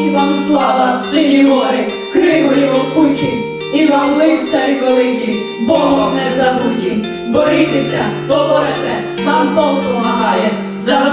І вам слава, сині гори, кривої опуті, і вам лицарі великі, Богом не забуті. Борітеся, поборете, вам Бог помагає. Зараз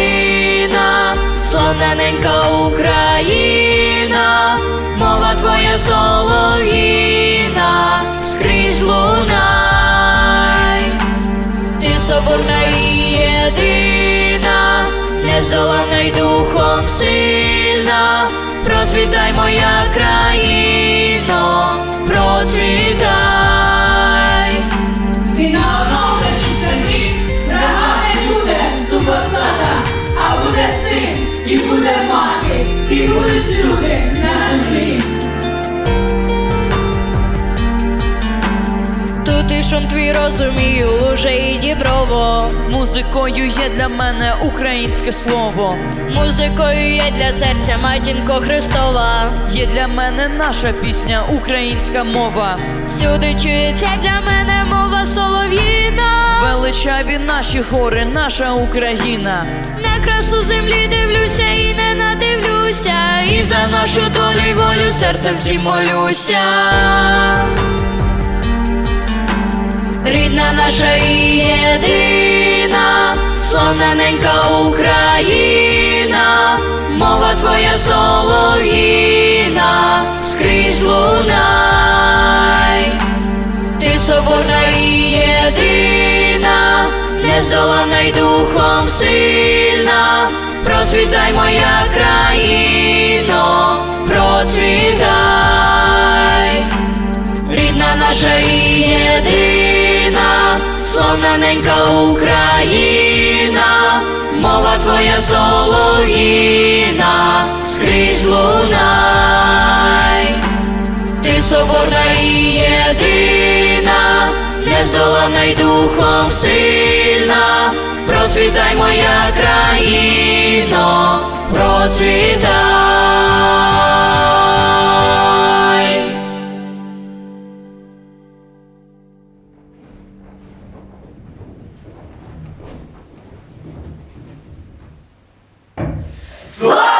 ненька Україна, мова твоя солов'їна, скрізь лунай, ти соборна і єдина, нездолана й духом сильна, процвітай моя країно, і буде мати, і будуть люди на землі. Тут і шум твій розумію, луже і діброво. Музикою є для мене українське слово. Музикою є для серця матінко Христова. Є для мене наша пісня, українська мова. Всюди чується для мене мова солов'їна. Величаві наші гори, наша Україна. На красу землі За долю й волю серцем всім молюся. Рідна наша і єдина, славна ненька Україна, мова твоя солов'їна, скрізь лунай. Ти соборна і єдина, нездолана й духом сильна, процвітай моя країно, ненька Україна, мова твоя солов'їна, скрізь лунай. Ти соборна і єдина, нездолана й духом сильна, процвітай моя країно, процвітай. Слава